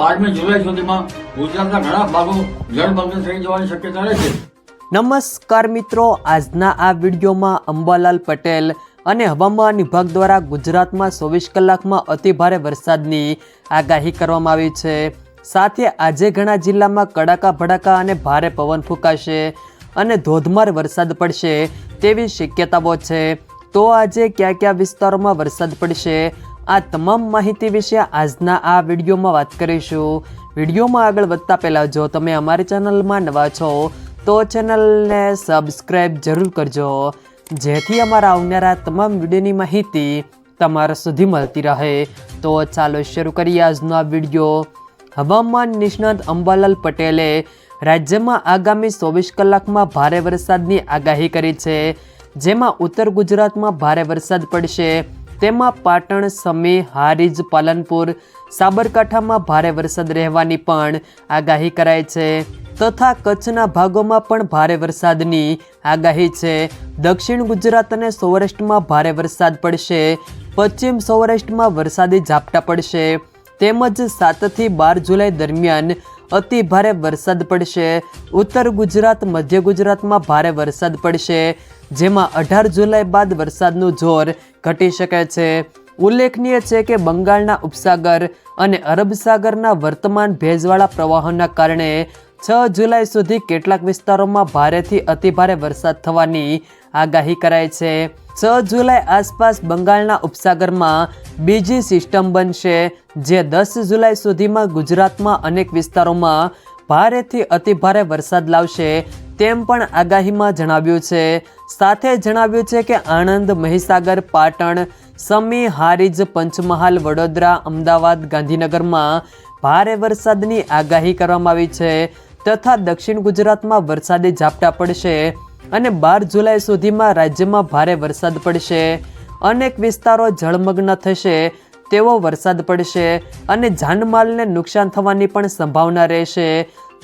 બારમી જુલાઈ સુધીમાં ગુજરાતના ઘણા ભાગો જળમગ્ન થઈ જવાની શક્યતા રહેશે નમસ્કાર મિત્રો, આજના આ વિડીયોમાં અંબાલાલ પટેલ અને હવામાન વિભાગ દ્વારા ગુજરાતમાં ચોવીસ કલાકમાં અતિભારે વરસાદની આગાહી કરવામાં આવી છે. સાથે આજે ઘણા જિલ્લામાં કડાકા, ભડાકા અને ભારે પવન ફૂંકાશે અને ધોધમાર વરસાદ પડશે તેવી શક્યતાઓ છે. તો આજે કયા કયા વિસ્તારોમાં વરસાદ પડશે આ તમામ માહિતી વિશે આજના આ વિડીયોમાં વાત કરીશું. વિડીયોમાં આગળ વધતા પહેલાં જો તમે અમારી ચેનલમાં નવા છો, તો ચેનલને સબસ્ક્રાઈબ જરૂર કરજો. જેથી અમારા આવનારા તમામ વિડીયોની માહિતી તમારા સુધી મળતી રહે. તો ચાલો શરૂ કરીએ આજનો આ વીડિયો. હવામાન નિષ્ણાત અંબાલાલ પટેલે રાજ્યમાં આગામી ચોવીસ કલાકમાં ભારે વરસાદની આગાહી કરી છે, જેમાં ઉત્તર ગુજરાતમાં ભારે વરસાદ પડશે. તેમાં પાટણ, સમી, હારીજ, પાલનપુર, સાબરકાંઠામાં ભારે વરસાદ રહેવાની પણ આગાહી કરાઈ છે. તથા કચ્છના ભાગોમાં પણ ભારે વરસાદની આગાહી છે. દક્ષિણ ગુજરાત અને સૌરાષ્ટ્રમાં ભારે વરસાદ પડશે. પશ્ચિમ સૌરાષ્ટ્રમાં વરસાદી ઝાપટા પડશે. તેમજ સાતથી બાર જુલાઈ દરમિયાન અતિ ભારે વરસાદ પડશે. ઉત્તર ગુજરાત, મધ્ય ગુજરાતમાં ભારે વરસાદ પડશે. જેમાં અઢાર જુલાઈ બાદ વરસાદનું જોર ઘટી શકે છે. ઉલ્લેખનીય છે કે બંગાળના ઉપસાગર અને અરબ સાગરના વર્તમાન ભેજવાળા પ્રવાહોના કારણે છ જુલાઈ સુધી કેટલાક વિસ્તારોમાં ભારેથી અતિભારે વરસાદ થવાની આગાહી કરાઈ છે. છ જુલાઈ આસપાસ બંગાળના ઉપસાગરમાં બીજી સિસ્ટમ બનશે, જે દસ જુલાઈ સુધીમાં ગુજરાતમાં અનેક વિસ્તારોમાં ભારેથી અતિભારે વરસાદ લાવશે. તેમ પણ આગાહીમાં જણાવ્યું છે. સાથે જણાવ્યું છે કે આણંદ, મહીસાગર, પાટણ, સમી, હારીજ, પંચમહાલ, વડોદરા, અમદાવાદ, ગાંધીનગરમાં ભારે વરસાદની આગાહી કરવામાં આવી છે તથા દક્ષિણ ગુજરાતમાં વરસાદી ઝાપટા પડશે અને બાર જુલાઈ સુધીમાં રાજ્યમાં ભારે વરસાદ પડશે. અનેક વિસ્તારો જળમગ્ન થશે તેવો વરસાદ પડશે અને જાનમાલને નુકસાન થવાની પણ સંભાવના રહેશે.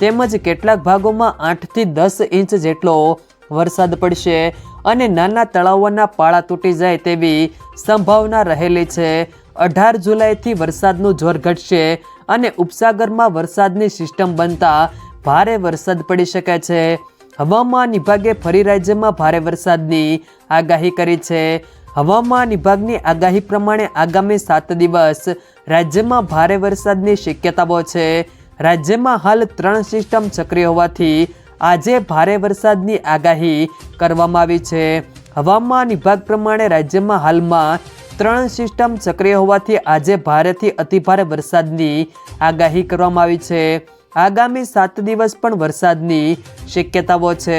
તેમજ કેટલાક ભાગોમાં આઠથી દસ ઇંચ જેટલો વરસાદ પડશે અને નાના તળાવોના પાળા તૂટી જાય તેવી સંભાવના રહેલી છે. અઢાર જુલાઈથી વરસાદનું જોર ઘટશે અને ઉપસાગરમાં વરસાદની સિસ્ટમ બનતા ભારે વરસાદ પડી શકે છે. હવામાન વિભાગે ફરી રાજ્યમાં ભારે વરસાદની આગાહી કરી છે. હવામાન વિભાગની આગાહી પ્રમાણે આગામી સાત દિવસ રાજ્યમાં ભારે વરસાદની શક્યતાઓ છે. રાજ્યમાં હાલ ત્રણ સિસ્ટમ સક્રિય હોવાથી આજે ભારે વરસાદની આગાહી કરવામાં આવી છે. હવામાન વિભાગ પ્રમાણે રાજ્યમાં હાલમાં ત્રણ સિસ્ટમ સક્રિય હોવાથી આજે ભારેથી અતિભારે વરસાદની આગાહી કરવામાં આવી છે. આગામી સાત દિવસ પણ વરસાદની શક્યતાઓ છે.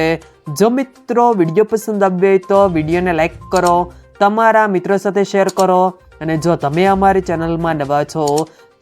જો મિત્રો વીડિયો પસંદ આવ્યો હોય તો વિડીયોને લાઈક કરો, તમારા મિત્રો સાથે શેર કરો અને જો તમે અમારી ચેનલમાં નવા છો